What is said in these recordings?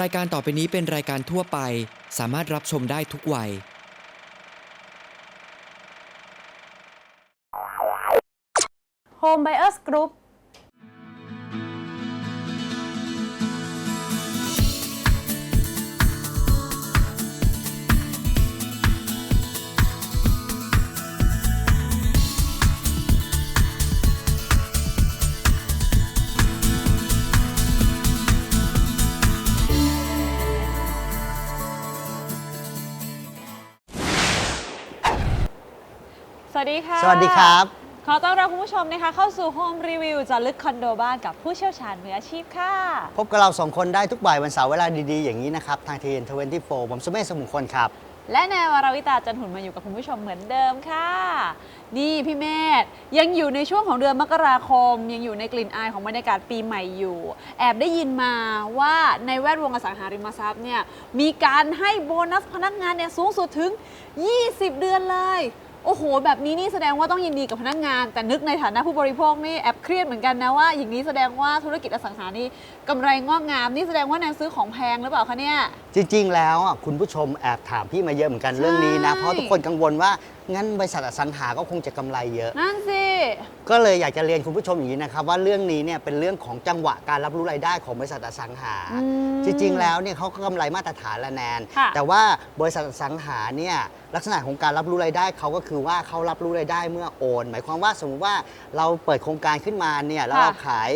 รายการต่อไปนี้เป็นรายการทั่วไป สามารถรับชมได้ทุกวัย Home Buyers Group วัสดีค่ะ สวัสดีครับ ขอต้อนรับคุณผู้ชมนะคะ เข้าสู่ Home Review เจาะลึกคอนโดบ้านกับผู้เชี่ยวชาญมืออาชีพค่ะ พบกับเราสองคนได้ทุกบ่ายวันเสาร์เวลาดีๆอย่างนี้นะครับ ทางทีเอ็นทเวนตี้โฟผมสุเมธสมุงคนครับ และแนววราวิตาจันหุนมาอยู่กับคุณผู้ชมเหมือนเดิมค่ะ นี่พี่เมธยังอยู่ในช่วงของเดือนมกราคม ยังอยู่ในกลิ่นอายของบรรยากาศปีใหม่อยู่ แอบได้ยินมาว่าในแวดวงอสังหาริมทรัพย์เนี่ยมีการให้โบนัสพนักงานเนี่ยสูงสุดถึง 20 เดือนเลย โอ้โห แบบนี้นี่แสดงว่าต้องยินดีกับพนักงาน แต่นึกในฐานะผู้บริโภคนี่แอบเครียดเหมือนกันนะว่า อย่างนี้แสดงว่าธุรกิจอสังหานี่กำไรงอกงาม นี่แสดงว่าแนนซื้อของแพงหรือเปล่าคะเนี่ย จริง ๆ แล้วอะคุณผู้ชมแอบถามพี่มาเยอะเหมือนกันเรื่องนี้นะ เพราะทุกคนกังวลว่างั้นบริษัทอสังหาก็คงจะกำไรเยอะ นั่นสิ ก็เลยอยากจะเรียนคุณผู้ชมอย่างนี้นะครับว่าเรื่องนี้เนี่ยเป็นเรื่องของจังหวะการรับรู้รายได้ของบริษัทอสังหา อืมจริง ๆ แล้วเนี่ยเขาก็กำไรมาตรฐานละแนน ค่ะ แต่ว่าบริษัทอสังหาเนี่ยลักษณะของการรับรู้รายได้เขาก็คือว่าเขารับรู้รายได้เมื่อโอน หมายความว่าสมมติว่าเราเปิดโครงการขึ้นมาเนี่ยแล้วเราขาย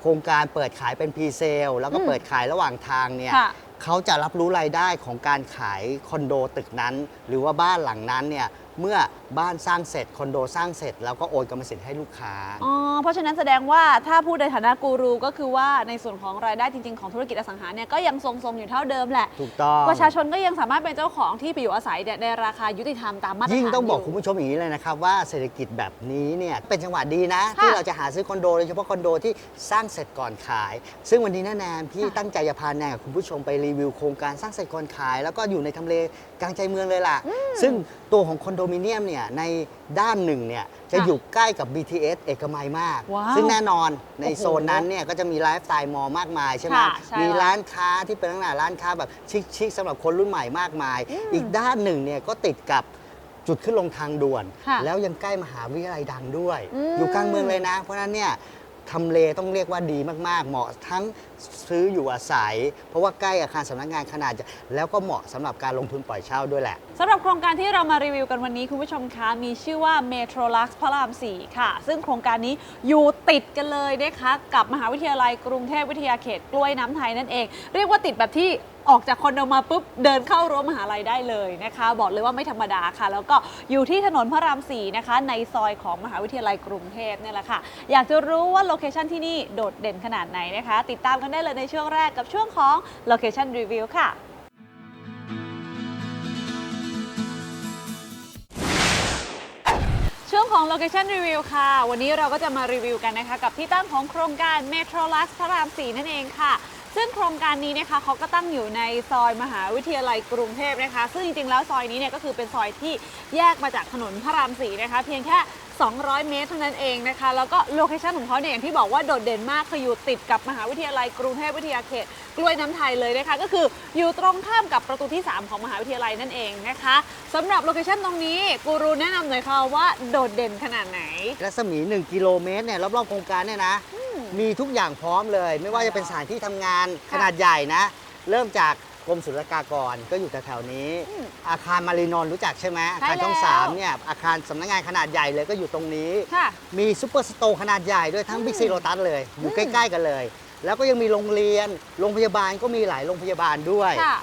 โครงการเปิดขายเป็นพรีเซลแล้วก็อืมเปิดขายระหว่างทางเนี่ย ค่ะ เขาจะรับรู้รายได้ของการขายคอนโดตึกนั้น หรือว่าบ้านหลังนั้นเนี่ย เมื่อ บ้านสร้างเสร็จคอนโดสร้างเสร็จ แล้วก็โอนกรรมสิทธิ์ให้ลูกค้า อ๋อ เพราะฉะนั้นแสดงว่าถ้าพูดในฐานะกูรูก็คือว่าในส่วนของรายได้จริง ๆ ของธุรกิจอสังหาเนี่ยก็ยังทรงๆอยู่เท่าเดิมแหละ ถูกต้อง ประชาชนก็ยังสามารถเป็นเจ้าของที่ไปอยู่อาศัยเนี่ยในราคายุติธรรมตามมาตรฐานยิ่งต้องบอกยู่คุณผู้ชมอย่างนี้เลยนะครับว่าเศรษฐกิจแบบนี้เนี่ยเป็นจังหวะดีนะ ค่ะที่เราจะหาซื้อคอนโดโดยเฉพาะคอนโดที่สร้างเสร็จก่อนขาย ซึ่งวันนี้แน่แนนพี่ค่ะ ตั้งใจจะพาแนนกับคุณผู้ชมไปรีวิวโครงการสร้างเสร็จก่อนขาย แล้วก็อยู่ในทำเลกลางใจเมืองเลยล่ะ ซึ่งตัวของคอนโดมิเนียมเนี่ยในด้านหนึ่งเนี่ยจะค่ะอยู่ใกล้กับ BTS เอกมัยมาก ว้าวซึ่งแน่นอนในโอ้โหโซนนั้นเนี่ยก็จะมีไลฟ์สไตล์มอลล์มากมายใช่ไหมค่ะใช่มีแล้วร้านค้าที่เป็นลักษณะร้านค้าแบบชิคๆสำหรับคนรุ่นใหม่มากมาย อีกด้านหนึ่งเนี่ยก็ติดกับจุดขึ้นลงทางด่วน ค่ะแล้วยังใกล้มหาวิทยาลัยดังด้วย อืม อยู่กลางเมืองเลยนะ เพราะฉะนั้นเนี่ยทำเลต้องเรียกว่าดีมากๆ เหมาะทั้งซื้ออยู่อาศัย เพราะว่าใกล้อาคารสำนักงานขนาดใหญ่แล้วก็เหมาะสำหรับการลงทุนปล่อยเช่าด้วยแหละ สำหรับโครงการที่เรามารีวิวกันวันนี้คุณผู้ชมคะมีชื่อว่า Metro Lux พระราม 4 ค่ะ ซึ่งโครงการนี้อยู่ติดกันเลยนะคะกับมหาวิทยาลัยกรุงเทพวิทยาเขตกล้วยน้ำไทยนั่นเอง เรียกว่าติดแบบที่ออกจากคอนโดมาปุ๊บเดินเข้ารั้วมหาลัยได้เลยนะคะ บอกเลยว่าไม่ธรรมดาค่ะ แล้วก็อยู่ที่ถนนพระราม4นะคะ ในซอยของมหาวิทยาลัยกรุงเทพเนี่ยแหละค่ะ อยากจะรู้ว่าโลเคชันที่นี่โดดเด่นขนาดไหนนะคะ ติดตามกันได้เลยในช่วงแรกกับช่วงของ Location Review ค่ะ ช่วงของ Location Review ค่ะ วันนี้เราก็จะมารีวิวกันนะคะ กับที่ตั้งของโครงการ Metro Lux พระราม 4 นั่นเองค่ะ ซึ่งโครงการนี้นะคะเขาก็ตั้งอยู่ในซอยมหาวิทยาลัยกรุงเทพนะคะ ซึ่งจริงๆแล้วซอยนี้เนี่ยก็คือเป็นซอยที่แยกมาจากถนนพระราม4นะคะ เพียงแค่ 200 เมตรเท่านั้นเองนะคะ แล้วก็โลเคชั่นของเขาเนี่ยอย่างที่บอกว่าโดดเด่นมากคืออยู่ติดกับมหาวิทยาลัยกรุงเทพวิทยาเขตกล้วยน้ำไทยเลยนะคะ ก็คืออยู่ตรงข้ามกับประตูที่ 3 ของมหาวิทยาลัยนั่นเองนะคะสำหรับโลเคชั่นตรงนี้กูรูแนะนำหน่อยค่ะว่าโดดเด่นขนาดไหนรัศมี 1 กิโลเมตรเนี่ยรอบๆโครงการเนี่ยนะ มีทุกอย่างพร้อมเลย ไม่ว่าจะเป็นสถานที่ทำงานขนาดใหญ่นะ เริ่มจากกรมศุลกากรก็อยู่แถวๆนี้อืมอาคารมารีนนท์รู้จักใช่ไหมอาใช่คารช่องแล้วสามเนี่ยอาคารสำนักงานขนาดใหญ่เลยก็อยู่ตรงนี้ ค่ะ มีซูเปอร์สโตร์ขนาดใหญ่ด้วยทั้งอืมบิ๊กซีโรตัสเลย อยู่อืมใกล้ ๆ กันเลย แล้วก็ยังมีโรงเรียน โรงพยาบาลก็มีหลายโรงพยาบาลด้วย ค่ะ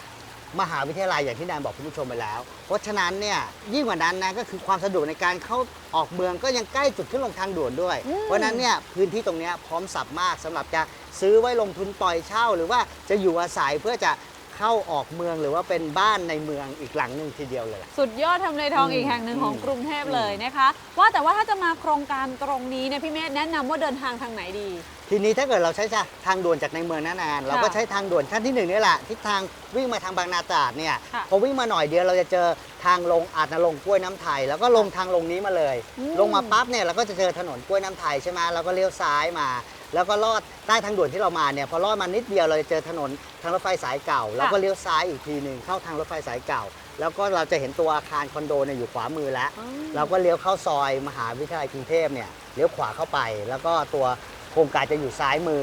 มหาวิทยาลัยอย่างที่แนนบอกคุณผู้ชมไปแล้ว เพราะฉะนั้นเนี่ยยิ่งกว่านั้นนะก็คือความสะดวกในการเข้าออกเมืองก็ยังใกล้จุดขึ้นลงทางด่วนด้วยอืมเพราะฉะนั้นเนี่ยพื้นที่ตรงเนี้ยพร้อมสับมากสำหรับจะซื้อไว้ลงทุนปล่อยเช่า หรือว่าจะอยู่อาศัยเพื่อจะ เข้าออกเมืองหรือว่าเป็นบ้านในเมืองอีกหลังหนึ่งทีเดียวเลยสุดยอดทำเลทองอืมอีกแห่งหนึ่งของอืมกรุงเทพเลยนะคะ ว่าแต่ว่าถ้าจะมาโครงการตรงนี้เนี่ยพี่เมธแนะนำว่าเดินทางทางไหนดี ทีนี้ถ้าเกิดเราใช้ทางด่วนจากในเมืองนานๆเราก็ใช้ทางด่วนขั้นที่หนึ่งนี่แหละทิศทางวิ่งมาทางบางนาตราดเนี่ยค่ะพอวิ่งมาหน่อยเดียวเราจะเจอทางลงอาจนรงค์กล้วยน้ำไทย แล้วก็ลงทางลงนี้มาเลย อืมลงมาปั๊บเนี่ยเราก็จะเจอถนนกล้วยน้ำไทยใช่ไหมเราก็เลี้ยวซ้ายมา แล้วก็ลอดใต้ทางด่วนที่เรามาเนี่ยพอลอดมานิดเดียวเราจะเจอถนนทางรถไฟสายเก่า แล้วก็เลี้ยวซ้ายอีกทีหนึ่งเข้าทางรถไฟสายเก่า แล้วก็เราจะเห็นตัวอาคารคอนโดเนี่ยอยู่ขวามือแล้วอ๋อเราก็เลี้ยวเข้าซอยมหาวิทยาลัยกรุงเทพเนี่ยเลี้ยวขวาเข้าไป แล้วก็ตัวโครงการจะอยู่ซ้ายมือ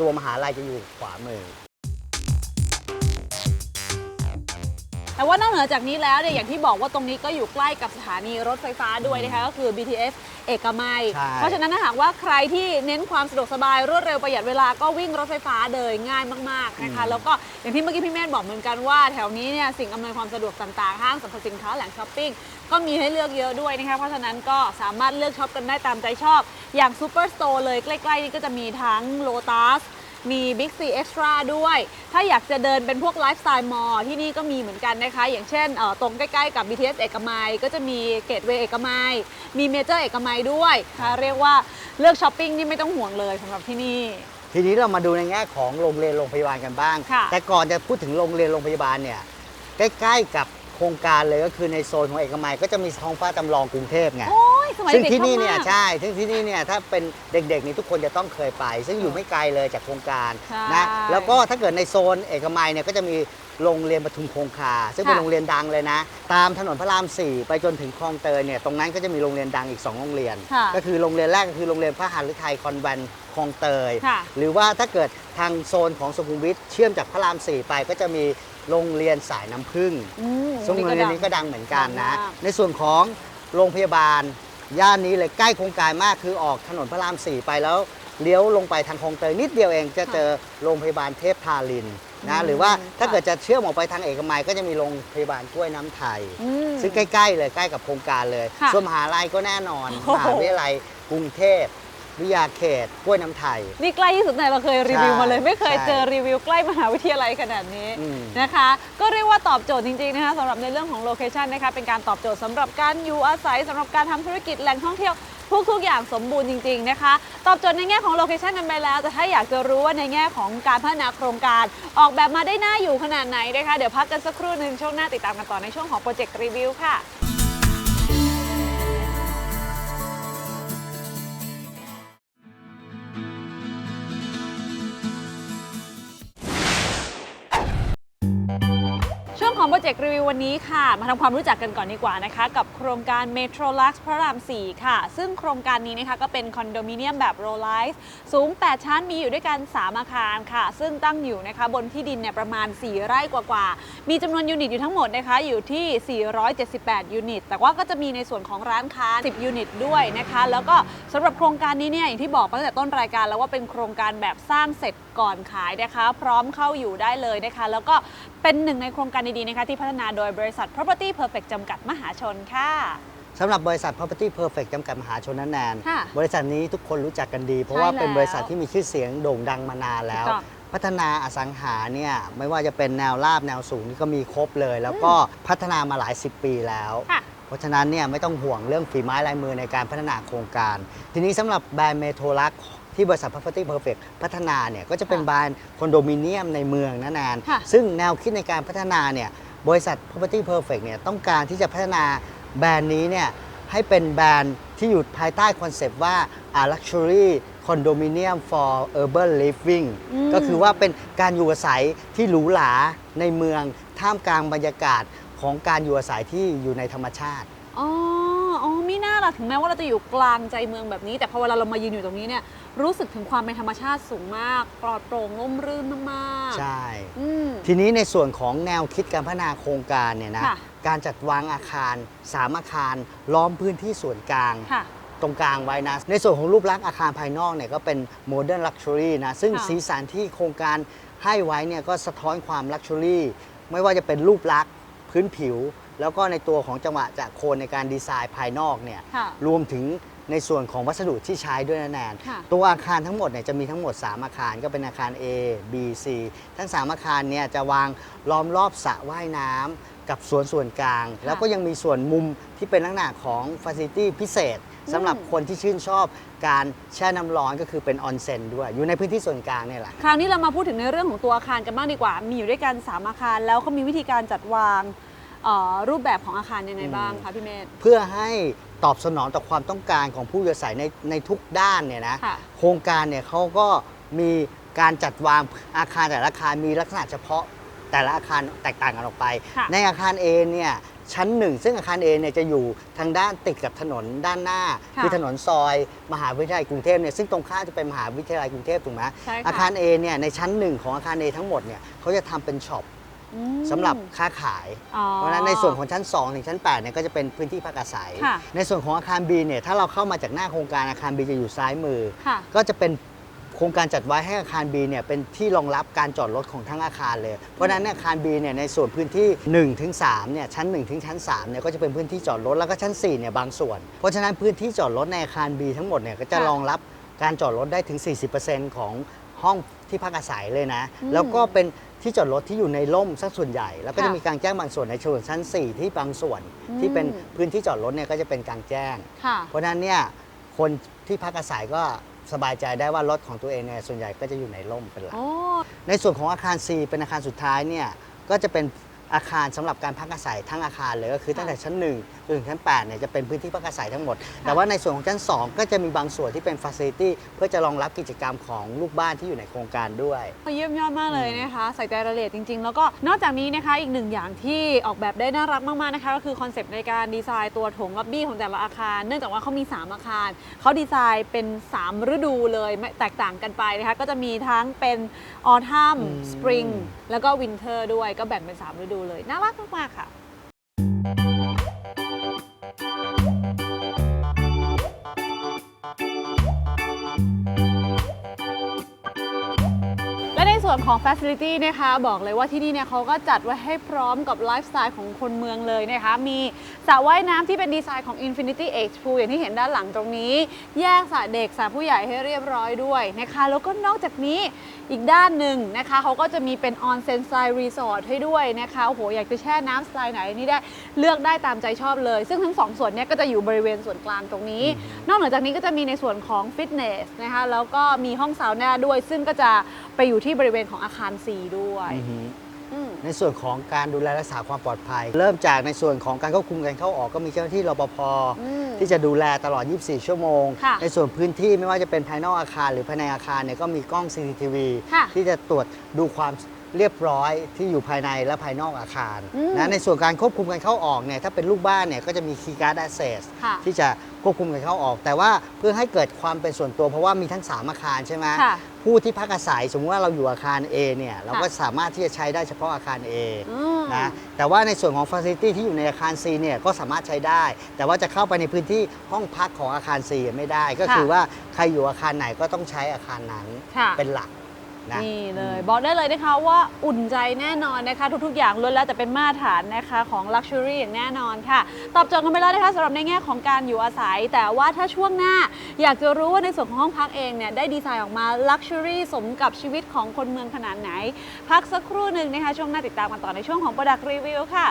ตัวมหาลัยจะอยู่ขวามือ แต่ว่านอกเหนือจากนี้แล้วเนี่ยอย่างที่บอกว่าตรงนี้ก็อยู่ใกล้กับสถานีรถไฟฟ้าด้วยนะคะก็คือ BTS เอกมัย ใช่ เพราะฉะนั้นถ้าหากว่าใครที่เน้นความสะดวกสบายรวดเร็วประหยัดเวลาก็วิ่งรถไฟฟ้าเลยง่ายมากๆนะคะแล้วก็อย่างที่เมื่อกี้พี่เมธบอกเหมือนกันว่าแถวนี้เนี่ยสิ่งอำนวยความสะดวกต่างๆห้างสรรพสินค้าแหล่งช้อปปิ้งก็มีให้เลือกเยอะด้วยนะคะเพราะฉะนั้นก็สามารถเลือกช็อปกันได้ตามใจชอบ อย่างซูเปอร์สโตร์เลยใกล้ๆนี่ก็จะมีทั้งโลตัส มี Big C Extra ด้วย ถ้าอยากจะเดินเป็นพวกไลฟ์สไตล์มอลที่นี่ก็มีเหมือนกันนะคะ อย่างเช่นเอ่อตรงใกล้ๆกับ BTS เอกมัย ก็จะมีเกตเวย์เอกมัย มีเมเจอร์เอกมัยด้วยนะคะเรียกว่าเลือกช้อปปิ้งนี่ไม่ต้องห่วงเลยสำหรับที่นี่ทีนี้เรามาดูในแง่ของโรงเรียนโรงพยาบาลกันบ้างค่ะแต่ก่อนจะพูดถึงโรงเรียนโรงพยาบาลเนี่ยใกล้ๆกับโครงการเลยก็คือในโซนของเอกมัยก็จะมีท้องฟ้าจำลองกรุงเทพไง โอ้ยสมัยซึ่งเด็กๆที่ชอบนี่เนี่ยมาก ใช่ ซึ่งที่นี่เนี่ยถ้าเป็นเด็กๆนี่ทุกคนจะต้องเคยไป ซึ่งอยู่ไม่ไกลเลยจากโครงการใช่นะแล้วก็ถ้าเกิดในโซนเอกมัยเนี่ยก็จะมีโรงเรียนปทุมคงคา ซึ่งเป็นค่ะ โรงเรียนดังเลยนะ ตามถนนพระราม4ไปจนถึงคลองเตยเนี่ยตรงนั้นก็จะมีโรงเรียนดังอีก2โรงเรียน ค่ะ ก็คือโรงเรียนแรกก็คือโรงเรียนพระหฤทัยคอนแวนต์คลองเตย ค่ะหรือว่าถ้าเกิดทางโซนของสุขุมวิทเชื่อมจากพระราม 4 ไปก็จะมี โรงเรียนสายน้ำผึ้งอืมซึ่งโรงเรียนนี้ก็ดังดังเหมือนกันนะ ดังมาก ในส่วนของโรงพยาบาล ย่านนี้เลยใกล้โครงการมากคือออกถนนพระราม4ไปแล้วเลี้ยวลงไปทางคลองเตยนิดเดียวเองจะเจอโรงพยาบาลเทพทารินนะอืมหรือว่าถ้าค่ะเกิดจะเชื่อมออกไปทางเอกมัยก็จะมีโรงพยาบาลกล้วยน้ำไทย อืม ซึ่งใกล้ ๆ เลยใกล้กับโครงการเลย ค่ะส่วนมหาลัยก็แน่นอน โอ้มโหหาวิทยาลัยกรุงเทพ วิทยาเขตกล้วยน้ำไทย นี่ใกล้ที่สุดในเราเคยรีวิวมาเลยใช่ไม่เคยใช่เจอรีวิวใกล้มหาวิทยาลัยขนาดนี้อืม นะคะ ก็เรียกว่าตอบโจทย์จริงๆนะคะสำหรับในเรื่องของโลเคชันนะคะเป็นการตอบโจทย์สำหรับการอยู่อาศัยสำหรับการทำธุรกิจแหล่งท่องเที่ยวทุกๆอย่างสมบูรณ์จริงๆนะคะ ตอบโจทย์ในแง่ของโลเคชันกันไปแล้ว แต่ถ้าอยากจะรู้ว่าในแง่ของการพัฒนาโครงการ ออกแบบมาได้น่าอยู่ขนาดไหนนะคะเดี๋ยวพักกันสักครู่หนึ่งช่วงหน้าติดตามกันต่อในช่วงของโปรเจกต์รีวิวค่ะ จกต์รีวิววันนี้ค่ะ มาทำความรู้จักกันก่อนดีกว่านะคะ กับโครงการ Metro Lux พระราม 4 ค่ะ ซึ่งโครงการนี้นะคะก็เป็นคอนโดมิเนียมแบบ Row Life สูง 8 ชั้นมีอยู่ด้วยกัน 3 อาคารค่ะ ซึ่งตั้งอยู่นะคะบนที่ดินเนี่ยประมาณ 4 ไร่กว่าๆ มีจำนวนยูนิตอยู่ทั้งหมดนะคะอยู่ที่ 478 ยูนิต แต่ว่าก็จะมีในส่วนของร้านค้า 10 ยูนิตด้วยนะคะ แล้วก็สำหรับโครงการนี้เนี่ยอย่างที่บอกตั้งแต่ต้นรายการแล้วว่าเป็นโครงการแบบสร้างเสร็จก่อนขายนะคะ พร้อมเข้าอยู่ได้เลยนะคะ แล้วก็ เป็นหนึ่งในโครงการดีๆนะคะที่พัฒนาโดยบริษัท Property Perfect จำกัดมหาชนค่ะ สำหรับบริษัท Property Perfect จำกัดมหาชนนั้นแนนค่ะบริษัทนี้ทุกคนรู้จักกันดี เพราะว่าใช่แล้วเป็นบริษัทที่มีชื่อเสียงโด่งดังมานานแล้ว ถูกต้องพัฒนาอสังหาเนี่ยไม่ว่าจะเป็นแนวราบแนวสูงนี่ก็มีครบเลย แล้วก็พัฒนามาหลาย 10 ปีแล้ว ค่ะ เพราะฉะนั้นเนี่ยไม่ต้องห่วงเรื่องฝีไม้ลายมือในการพัฒนาโครงการ ทีนี้สำหรับแบรนด์เมโทรลัก ที่บริษัท Property Perfect พัฒนาเนี่ยก็จะเป็นค่ะแบรนด์คอนโดมิเนียมในเมืองนะแนนค่ะซึ่งแนวคิดในการพัฒนาเนี่ยบริษัท Property Perfect เนี่ยต้องการที่จะพัฒนาแบรนด์นี้เนี่ยให้เป็นแบรนด์ที่อยู่ภายใต้คอนเซปต์ว่า a luxury condominium for urban living อืม ก็คือว่าเป็นการอยู่อาศัยที่หรูหราในเมือง ท่ามกลางบรรยากาศของการอยู่อาศัยที่อยู่ในธรรมชาติ อ๋ออ๋อมีหน้า ล่ะถึงแม้ว่าเราจะอยู่กลางใจเมืองแบบนี้ แต่พอเวลาเรามายืนอยู่ตรงนี้เนี่ยรู้สึกถึงความเป็นธรรมชาติสูงมากปลอดโปร่งร่มรื่นมากๆใช่ อืม ทีนี้ในส่วนของแนวคิดการพัฒนาโครงการเนี่ยนะ ค่ะ การจัดวางอาคาร3อาคาร ล้อมพื้นที่ส่วนกลาง ค่ะ ตรงกลางไว้นะ ในส่วนของรูปลักษณ์อาคารภายนอกเนี่ยก็เป็นโมเดิร์นลักชัวรี่นะ ซึ่งค่ะสีสันที่โครงการให้ไว้เนี่ยก็สะท้อนความลักชัวรี่ไม่ว่าจะเป็นรูปลักษณ์พื้นผิว แล้วก็ในตัวของจังหวะจากโคนในการดีไซน์ภายนอกเนี่ยค่ะรวมถึงในส่วนของวัสดุที่ใช้ด้วยนะแนน ค่ะ ตัวอาคารทั้งหมดเนี่ยจะมีทั้งหมด 3 อาคารก็เป็นอาคาร A B C ทั้ง 3 อาคารเนี่ยจะวางล้อมรอบสระว่ายน้ำกับสวนส่วนกลาง แล้วก็ยังมีส่วนมุมที่เป็นลักษณะของฟ a ซิลิตี้พิเศษสำหรับคนที่ชื่นชอบการแช่น้ำร้อนก็คือเป็นออนเซ็นด้วย อยู่ในพื้นที่ส่วนกลางเนี่ยแหละ คราวนี้เรามาพูดถึงในเรื่องของตัวอาคารกันบ้างดีกว่า มีอยู่ด้วยกัน3อาคารแล้วเขามีวิธีการจัดวาง เอ่อรูปแบบของอาคารยังไงบ้างคะพี่เมธ เพื่อให้ตอบสนองต่อความต้องการของผู้อยู่อาศัยในในทุกด้านเนี่ยนะค่ะ โครงการเนี่ยเขาก็มีการจัดวางอาคารแต่ละอาคารมีลักษณะเฉพาะแต่ละอาคารแตกต่างกันออกไป ค่ะในอาคาร A เนี่ยชั้นหนึ่งซึ่งอาคาร A เนี่ยจะอยู่ทางด้านติดกับถนนด้านหน้าค่ะ คือถนนซอย มหาวิทยาลัยกรุงเทพเนี่ยซึ่งตรงข้ามจะเป็นมหาวิทยาลัยกรุงเทพถูกไหม ใช่ค่ะอาคาร A เนี่ยในชั้นหนึ่งของอาคาร A ทั้งหมดเนี่ยเขาจะทำเป็นช็อป อืม สำหรับค้าขาย อ๋อ เพราะฉะนั้นในส่วนของชั้น 2 ถึงชั้น8เนี่ยก็จะเป็นพื้นที่พักอาศัย ค่ะในส่วนของอาคาร B เนี่ยถ้าเราเข้ามาจากหน้าโครงการอาคาร B จะอยู่ซ้ายมือ ค่ะก็จะเป็นโครงการจัดไว้ให้อาคาร B เนี่ยเป็นที่รองรับการจอดรถของทั้งอาคารเลย เพราะฉะนั้นเนี่ยอาคาร B เนี่ยในส่วนพื้นที่1ถึง3เนี่ยชั้น1ถึงชั้น3เนี่ยก็จะเป็นพื้นที่จอดรถแล้วก็ชั้น4เนี่ยบางส่วน เพราะฉะนั้นพื้นที่จอดรถในอาคาร B ทั้งหมดเนี่ยก็จะค่ะ รองรับการจอดรถได้ถึง 40%ของห้อง ที่พักอาศัยเลยนะอืมแล้วก็เป็นที่จอดรถที่อยู่ในร่มสักส่วนใหญ่ แล้วก็ค่ะจะมีการแจ้งบางส่วนในส่วนชั้น 4 ที่บางส่วนอืมที่เป็นพื้นที่จอดรถเนี่ยก็จะเป็นกลางแจ้งค่ะเพราะฉะนั้นเนี่ยคนที่พักอาศัยก็สบายใจได้ว่ารถของตัวเองเนี่ยส่วนใหญ่ก็จะอยู่ในร่มเป็นหลักโอ้ในส่วนของอาคาร C เป็นอาคารสุดท้ายเนี่ยก็จะเป็น อาคารสำหรับการพักอาศัยทั้งอาคารเลยก็คือตั้งแต่ชั้น1จนถึงชั้น8เนี่ยจะเป็นพื้นที่พักอาศัยทั้งหมด แต่ว่าในส่วนของชั้น 2 ก็จะมีบางส่วนที่เป็นฟ a ซิลิตี้เพื่อจะรองรับกิจกรรมของลูกบ้านที่อยู่ในโครงการด้วยเยี่ยมยอดมากเลยนะคะใส่ใจรายละเอียดจริง ๆ แล้วก็นอกจากนี้นะคะอีกหนึ่งอย่างที่ออกแบบได้น่ารักมากๆนะคะก็คือคอนเซปต์ในการดีไซน์ตัวโถงล็อบบี้ของแต่ละอาคาร เนื่องจากว่าเขามี 3 อาคารเขาดีไซน์เป็น 3 ฤดูเลยไม่แตกต่างกันไปนะคะก็จะมีทั้งเป็นออทัมอืมสปริงแล้วก็วินเทอร์ด้วยก็แบ่งเป็น 3 ฤดูเลยน่ารักมากๆค่ะ ส่วนของ Facility นะคะ บอกเลยว่าที่นี่เนี่ยเขาก็จัดไว้ให้พร้อมกับไลฟ์สไตล์ของคนเมืองเลยนะคะ มีสระว่ายน้ำที่เป็นดีไซน์ของ Infinity Age Pool อย่างที่เห็นด้านหลังตรงนี้ แยกสระเด็กสระผู้ใหญ่ให้เรียบร้อยด้วยนะคะ แล้วก็นอกจากนี้อีกด้านหนึ่งนะคะเขาก็จะมีเป็น Onsen Style Resort ให้ด้วยนะคะโอ้โหอยากจะแช่น้ำสไตล์ไหนนี่ได้เลือกได้ตามใจชอบเลย ซึ่งทั้งสองส่วนเนี้ก็จะอยู่บริเวณส่วนกลางตรงนี้ นอกเหนือจากนี้ก็จะมีในส่วนของฟิตเนสนะคะแล้วก็มีห้องซาวน่าด้วยซึ่งก็จะไปอยู่ที่บริเวณของอาคาร C ด้วยอืม ในส่วนของการดูแลรักษาความปลอดภัย เริ่มจากในส่วนของการควบคุมการเข้าออกก็มีเจ้าหน้าที่รปภอืมที่จะดูแลตลอด 24 ชั่วโมง ค่ะ ในส่วนพื้นที่ไม่ว่าจะเป็นภายนอกอาคาร หรือภายในอาคารเนี่ยก็มีกล้อง CCTV ค่ะ ที่จะตรวจดูความเรียบร้อยที่อยู่ภายในและภายนอกอาคารอืมนะในส่วนการควบคุมการเข้าออกเนี่ยถ้าเป็นลูกบ้านเนี่ยก็จะมี Key Card Access ค่ะที่จะ ควบคุมการเข้าออก แต่ว่าเพื่อให้เกิดความเป็นส่วนตัวเพราะว่ามีทั้ง 3 อาคารใช่ไหมค่ะผู้ที่พักอาศัยสมมติว่าเราอยู่อาคาร A เนี่ยเราก็สามารถที่จะใช้ได้เฉพาะอาคาร A อืม นะแต่ว่าในส่วนของฟ a ซิลิตี้ที่อยู่ในอาคาร C เนี่ยก็สามารถใช้ได้ แต่ว่าจะเข้าไปในพื้นที่ห้องพักของอาคาร C ไม่ได้ ก็คือว่าใครอยู่อาคารไหนก็ต้องใช้อาคารนั้นค่ะ เป็นหลัก นะนี่เลย บอกได้เลยนะคะว่าอุ่นใจแน่นอนนะคะ ทุกๆ อย่างล้วนแล้วแต่เป็นมาตรฐานนะคะของ Luxury อย่างแน่นอนค่ะ ตอบโจทย์กันไปแล้วนะคะสำหรับในแง่ของการอยู่อาศัย แต่ว่าถ้าช่วงหน้า อยากจะรู้ว่าในส่วนของห้องพักเองเนี่ยได้ดีไซน์ออกมา Luxury สมกับชีวิตของคนเมืองขนาดไหน พักสักครู่หนึ่งนะคะช่วงหน้าติดตามกันต่อในช่วงของ Product Review ค่ะ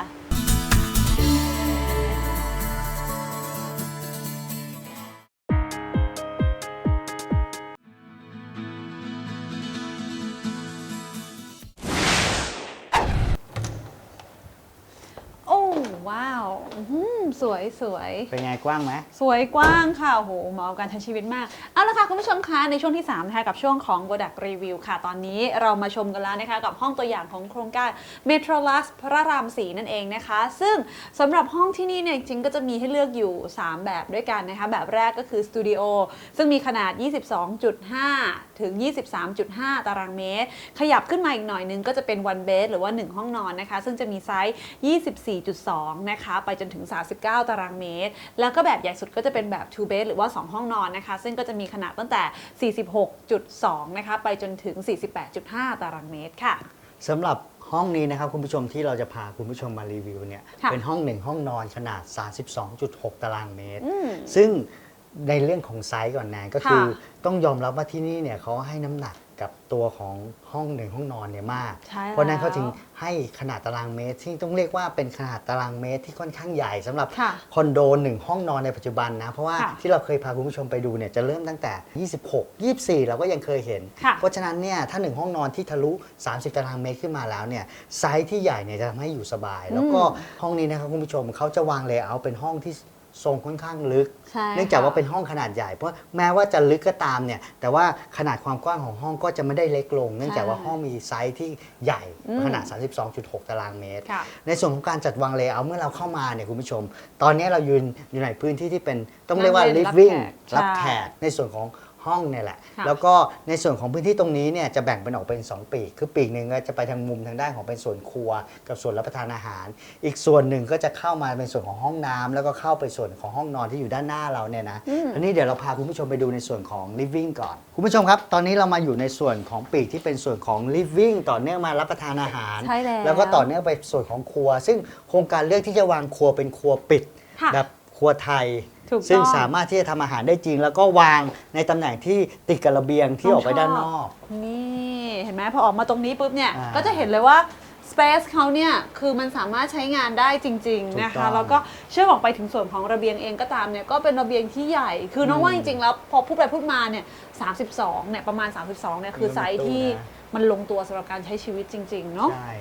สวยสวยเป็นไงกว้างไหมสวยกว้างค่ะโอ้โหเหมาะกับการใช้ชีวิตมาก เอาละค่ะ คุณผู้ชมคะในช่วงที่3นะคะกับช่วงของ Product Review ค่ะ ตอนนี้เรามาชมกันแล้วนะคะกับห้องตัวอย่างของโครงการ Metro Lux พระราม4นั่นเองนะคะ ซึ่งสำหรับห้องที่นี่เนี่ยจริงๆก็จะมีให้เลือกอยู่ 3 แบบด้วยกันนะคะแบบแรกก็คือสตูดิโอซึ่งมีขนาด 22.5 ถึง 23.5 ตารางเมตร ขยับขึ้นมาอีกหน่อยนึงก็จะเป็น one bed หรือว่า 1 ห้องนอนนะคะ ซึ่งจะมีไซส์ 24.2 นะคะ ไปจนถึง 39 ตารางเมตร แล้วก็แบบใหญ่สุดก็จะเป็นแบบ two bed หรือว่า 2 ห้องนอนนะคะ ซึ่งก็จะมีขนาดตั้งแต่ 46.2 นะคะ ไปจนถึง 48.5 ตารางเมตรค่ะสำหรับห้องนี้นะครับคุณผู้ชมที่เราจะพาคุณผู้ชมมารีวิวเนี่ยค่ะเป็นห้องหนึ่งห้องนอนขนาด 32.6 ตารางเมตรอืมซึ่ง ในเรื่องของไซส์ก่อนแนนก็คือค่ะต้องยอมรับว่าที่นี่เนี่ยเขาให้น้ำหนักกับตัวของห้องหนึ่งห้องนอนเนี่ยมาก ใช่เพราะฉะนั้นเขาแล้วจึงให้ขนาดตารางเมตรที่ต้องเรียกว่าเป็นขนาดตารางเมตรที่ค่อนข้างใหญ่สำหรับค่ะคอนโดหนึ่งห้องนอนในปัจจุบันนะ เพราะว่าค่ะที่เราเคยพาคุณผู้ชมไปดูเนี่ยจะเริ่มตั้งแต่ 26 24 เราก็ยังเคยเห็น ค่ะ เพราะฉะนั้นเนี่ยถ้าหนึ่งห้องนอนที่ทะลุ 30 ตารางเมตรขึ้นมาแล้วเนี่ยไซส์ที่ใหญ่เนี่ยจะทำให้อยู่สบาย แล้วก็ห้องนี้นะครับคุณผู้ชมเขาจะวางเลเยอร์เป็นห้องที่ ทรงค่อนข้างลึก ใช่เนื่องจากว่าค่ะเป็นห้องขนาดใหญ่ เพราะแม้ว่าจะลึกก็ตามเนี่ย แต่ว่าขนาดความกว้างของห้องก็จะไม่ได้เล็กลง เนื่องจากว่าห้องมีไซส์ที่ใหญ่อืมขนาด 32.6 ตารางเมตร ค่ะ ในส่วนของการจัดวางเลเยอร์เมื่อเราเข้ามาเนี่ยคุณผู้ชม ตอนนี้เรายืนอยู่ในพื้นที่ที่เป็นต้องเรียกว่า นั่งเล่น living รัรับบแขแขกกในส่วนของ ห้องเนี่ยแหละค่ะแล้วก็ในส่วนของพื้นที่ตรงนี้เนี่ยจะแบ่งเป็นออกเป็น 2 ปีก คือปีกหนึ่งก็จะไปทางมุมทางด้านของเป็นส่วนครัว กับส่วนรับประทานอาหาร อีกส่วนหนึ่งก็จะเข้ามาเป็นส่วนของห้องน้ำแล้วก็เข้าไปส่วนของห้องนอนที่อยู่ด้านหน้าเราเนี่ยนะอืมอันนี้เดี๋ยวเราพาคุณผู้ชมไปดูในส่วนของ living ก่อน คุณผู้ชมครับ ตอนนี้เรามาอยู่ในส่วนของปีกที่เป็นส่วนของ living ต่อเนื่องมารับประทานอาหารใช่แล้วแล้วก็ต่อเนื่องไปส่วนของครัว ซึ่งโครงการเลือกที่จะวางครัวเป็นครัวปิดค่ะแบบครัวไทย ถูกต้องซึ่งสามารถที่จะทำอาหารได้จริง แล้วก็วางในตำแหน่งที่ติดกับระเบียงที่ออกไปด้านนอก นี่เห็นไหมพอออกมาตรงนี้ปุ๊บเนี่ย อ่าก็จะเห็นเลยว่า Space เขาเนี่ยคือมันสามารถใช้งานได้จริง ๆ นะถูกต้คะ องแล้วก็เชื่อมออกไปถึงส่วนของระเบียงเองก็ตามเนี่ยก็เป็นระเบียงที่ใหญ่ คือน้องว่าจริง ๆ แล้วพอพูดไปพูดมาเนี่ย32เนี่ยประมาณ 32เนี่ยคือไซส์ที่มันลงตัวสำหรับการใช้ชีวิตจริง ๆ เนาะ ใช่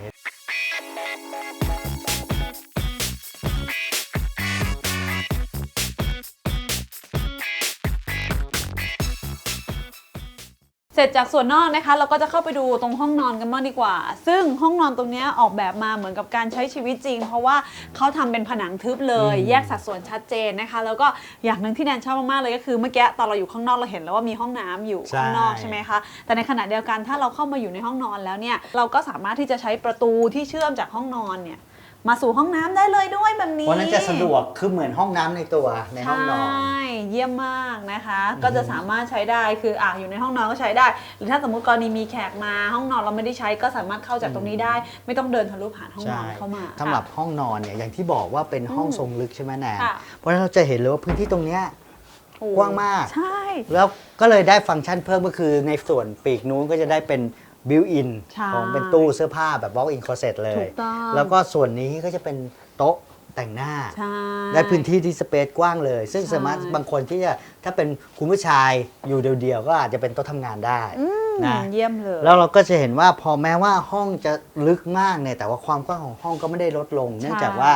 เสร็จจากส่วนนอกนะคะ เราก็จะเข้าไปดูตรงห้องนอนกันบ้างดีกว่า ซึ่งห้องนอนตรงเนี้ยออกแบบมาเหมือนกับการใช้ชีวิตจริง เพราะว่าเขาทำเป็นผนังทึบเลยอืมแยกสัดส่วนชัดเจนนะคะ แล้วก็อย่างหนึ่งที่แนนชอบมากๆเลยก็คือเมื่อกี้ตอนเราอยู่ข้างนอกเราเห็นแล้วว่ามีห้องน้ำอยู่ข้างนอกใช่ไหมคะแต่ในขณะเดียวกันถ้าเราเข้ามาอยู่ในห้องนอนแล้วเนี่ยเราก็สามารถที่จะใช้ประตูที่เชื่อมจากห้องนอนเนี่ย มาสู่ห้องน้ำได้เลยด้วยแบบนี้เพราะนั้นจะสะดวกคือเหมือนห้องน้ำในตัวในห้องนอน ใช่เยี่ยมมากนะคะ ก็จะสามารถใช้ได้คืออะอยู่ในห้องนอนก็ใช้ได้ หรือถ้าสมมติกรณีมีแขกมาห้องนอนเราไม่ได้ใช้ก็สามารถเข้าจากตรงนี้ได้ ไม่ต้องเดินทะลุผ่านห้องนใช่อนเข้ามาสำหรับค่ะ ห้องนอนเนี่ยอย่างที่บอกว่าเป็นห้องทรงลึกใช่ไหมแนนค่ะ เพราะฉะนั้นเราจะเห็นเลยว่าพื้นที่ตรงเนี้ยโอ้กว้างมาก ใช่ แล้วก็เลยได้ฟังก์ชันเพิ่มก็คือในส่วนปีกนู้นก็จะได้เป็น บิวอินใช่ของเป็นตู้เสื้อผ้าแบบ walk in closet เลถูย กต้อง แล้วก็ส่วนนี้ก็จะเป็นโต๊ะแต่งหน้า ใช่ ได้พื้นที่ที่สเปซกว้างเลย ซึ่งใช่สามารถบางคนที่จะถ้าเป็นคุณผู้ชายอยู่เดียวๆ ก็อาจจะเป็นโต๊ะทำงานได้อืมนะ เยี่ยมเลย แล้วเราก็จะเห็นว่าพอแม้ว่าห้องจะลึกมากเนี่ยแต่ว่าความกว้างของห้องก็ไม่ได้ลดลง เนื่องจากว่า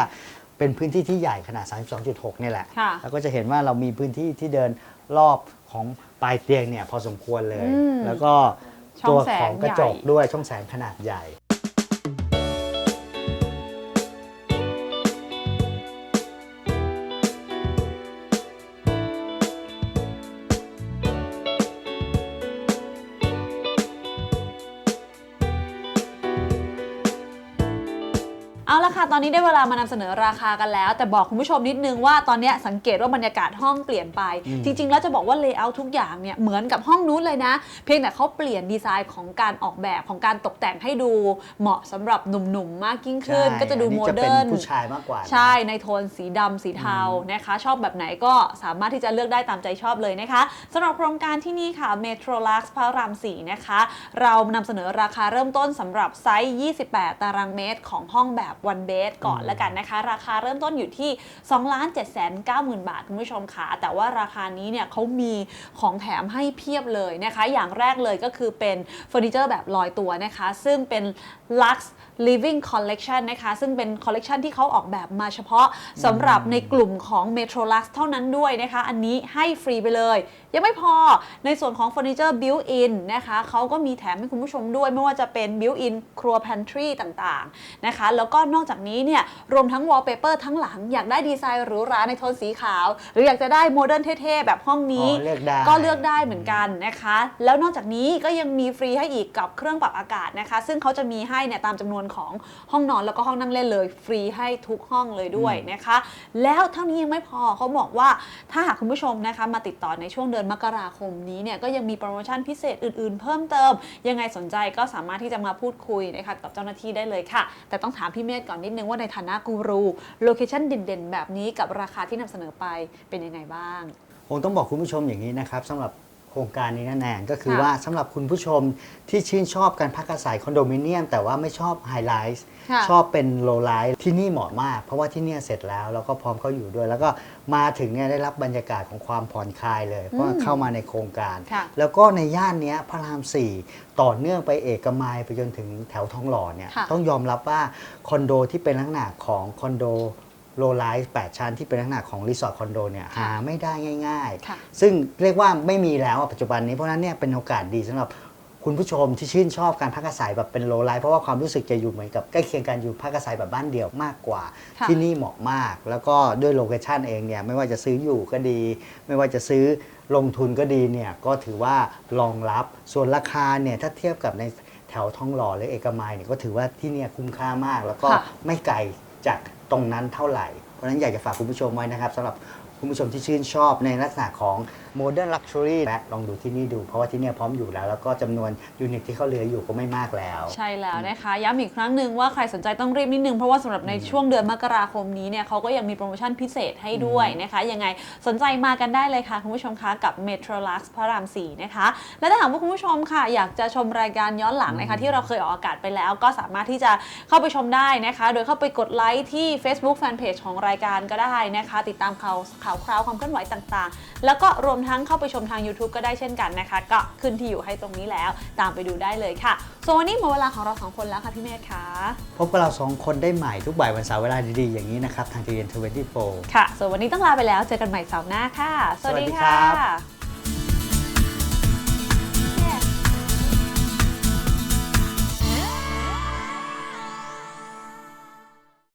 เป็นพื้นที่ที่ใหญ่ขนาด 32.6 เนี่ยแหละ ค่ะแล้วก็จะเห็นว่าเรามีพื้นที่ที่เดินรอบของปลายเตียงเนี่ยพอสมควรเลย อืม แล้วก็ช่อง ตัวแสงของกระจกใหญ่ด้วยช่องแสงขนาดใหญ่ อาละค่ะตอนนี้ได้เวลามานำเสนอราคากันแล้ว แต่บอกคุณผู้ชมนิดนึงว่าตอนเนี้ยสังเกตว่าบรรยากาศห้องเปลี่ยนไปอืมจริง ๆ แล้วจะบอกว่าเลเยอร์ทุกอย่างเนี่ยเหมือนกับห้องนู้นเลยนะ เพียงแต่เขาเปลี่ยนดีไซน์ของการออกแบบของการตกแต่งให้ดูเหมาะสำหรับหนุ่มๆมากยิ่งขึ้นใช่ก็จะดูอันโมนี้จะเดิเป็นร์นผู้ชายมากกว่านะใช่ในโทนสีดำสีเทานะคะชอบแบบไหนก็สามารถที่จะเลือกได้ตามใจชอบเลยนะคะสำหรับโครงการที่นี่ค่ะ Metro Lux พระราม4นะคะเรานำเสนอราคาเริ่มต้นสำหรับไซส์ 28 ตารางเมตรของห้องแบบ one bed ก่อนแล้วกันนะคะ ราคาเริ่มต้นอยู่ที่2 7 9 0 0 0 0 บาทคุณผู้ชมค่ะแต่ว่าราคานี้เนี่ยเขามีของแถมให้เพียบเลยนะคะ อย่างแรกเลยก็คือเป็นเฟอร์นิเจอร์แบบลอยตัวนะคะ ซึ่งเป็น Lux Living Collection นะคะ ซึ่งเป็นคอลเลกชันที่เขาออกแบบมาเฉพาะสำหรับในกลุ่มของ Metro Lux เท่านั้นด้วยนะคะ อันนี้ให้ฟรีไปเลย ยังไม่พอในส่วนของเฟอร์นิเจอร์ built in นะคะเขาก็มีแถมให้คุณผู้ชมด้วย ไม่ว่าจะเป็น built in ครัว pantry ต่างๆนะคะ แล้วก็นอกจากนี้เนี่ยรวมทั้ง wallpaper ทั้งหลังอยากได้ดีไซน์หรูหราในโทนสีขาว หรืออยากจะได้โมเดิร์นเท่ๆ แบบห้องนี้อ๋อเลือกได้ ก็เลือกได้เหมือนกันนะคะ แล้วนอกจากนี้ก็ยังมีฟรีให้อีกกับเครื่องปรับอากาศนะคะ ซึ่งเขาจะมีให้เนี่ยตามจำนวนของห้องนอนแล้วก็ห้องนั่งเล่นเลย ฟรีให้ทุกห้องเลยด้วยนะคะ แล้วเท่านี้ยังไม่พอเขาบอกว่าถ้าหากคุณผู้ชมนะคะมาติดต่อในช่วงเดือนมกราคมนี้เนี่ยก็ยังมีโปรโมชั่นพิเศษอื่นๆ เพิ่มเติม ยังไงสนใจก็สามารถที่จะมาพูดคุยนะคะกับเจ้าหน้าที่ได้เลยค่ะ แต่ต้องถามพี่เมธก่อนนิดนึงว่าในฐานะกูรูโลเคชั่นเด่นๆ แบบนี้กับราคาที่นำเสนอไปเป็นยังไงบ้างคงต้องบอกคุณผู้ชมอย่างนี้นะครับสำหรับ โครงการนี้นะแนนก็คือค่ะว่าสำหรับคุณผู้ชมที่ชื่นชอบการพักอาศัยคอนโดมิเนียม แต่ว่าไม่ชอบไฮไลท์ค่ะ ชอบเป็นโลไลท์ที่นี่เหมาะมาก เพราะว่าที่เนี่ยเสร็จแล้วแล้วก็พร้อมเข้าอยู่ด้วย แล้วก็มาถึงเนี่ยได้รับบรรยากาศของความผ่อนคลายเลย เพราะว่าเข้ามาในโครงการ ค่ะ แล้วก็ในย่านเนี้ยพระราม4ต่อเนื่องไปเอกมัยไปจนถึงแถวทองหล่อเนี่ยค่ะ ต้องยอมรับว่าคอนโดที่เป็นลักษณะของคอนโด โลไลท์8ชั้นที่เป็นลักษณะของรีสอร์ทคอนโดเนี่ยหาไม่ได้ง่าย ค่ะ ๆ ซึ่งเรียกว่าไม่มีแล้วอะปัจจุบันนี้เพราะฉะนั้นเนี่ยเป็นโอกาสดีสำหรับคุณผู้ชมที่ชื่นชอบการพักอาศัยแบบเป็นโลไลท์เพราะว่าความรู้สึกจะอยู่เหมือนกับใกล้เคียงกันอยู่พักอาศัยแบบบ้านเดี่ยวมากกว่า ค่ะ ที่นี่เหมาะมาก แล้วก็ด้วยโลเคชันเองเนี่ยไม่ว่าจะซื้ออยู่ก็ดี ไม่ว่าจะซื้อลงทุนก็ดีเนี่ยก็ถือว่ารองรับส่วนราคาเนี่ยถ้าเทียบกับในแถวทองหล่อหรือเอกมัยเนี่ยก็ถือว่าที่เนี่ยคุ้มค่ามาก แล้วก็ค่ะ ไม่ไกลจาก ตรงนั้นเท่าไหร่ เพราะฉะนั้นอยากจะฝากคุณผู้ชมไว้นะครับสำหรับคุณผู้ชมที่ชื่นชอบในลักษณะของ Modern Luxury และลองดูที่นี่ดู เพราะว่าที่เนี่ยพร้อมอยู่แล้ว แล้วก็จำนวนยูนิตที่เขาเหลืออยู่ก็ไม่มากแล้ว ใช่แล้วนะคะ ย้ำอีกครั้งหนึ่งว่าใครสนใจต้องรีบนิดนึง เพราะว่าสำหรับในช่วงเดือนมกราคมนี้เนี่ยเขาก็ยังมีโปรโมชั่นพิเศษให้ด้วยนะคะ ยังไงสนใจมากันได้เลยค่ะ คุณผู้ชมคะกับ Metro Lux พระราม 4 นะคะ และถ้าหากว่าคุณผู้ชมค่ะ อยากจะชมรายการย้อนหลังนะคะที่เราเคยออกอากาศไปแล้ว ก็สามารถที่จะเข้าไปชมได้นะคะ โดยเข้าไปกดไลค์ที่ Facebook Fanpage ของรายการก็ได้นะคะ ติดตามข่าวข่าวคราวความเคลื่อนไหวต่างๆ แล้วก็รวมทั้งเข้าไปชมทาง YouTube ก็ได้เช่นกันนะคะ ก็ขึ้นที่อยู่ให้ตรงนี้แล้วตามไปดูได้เลยค่ะส่วนวันนี้หมดเวลาของเราสองคนแล้วค่ะพี่เมธค่ะพบกับเราสองคนได้ใหม่ทุกบ่ายวันเสาร์เวลาดีๆอย่างนี้นะครับทางทีเอ็นทเวนตี้โฟค่ะส่วนวันนี้ต้องลาไปแล้วเจอกันใหม่เสาร์หน้าค่ะ สวัสดีครับค่ะ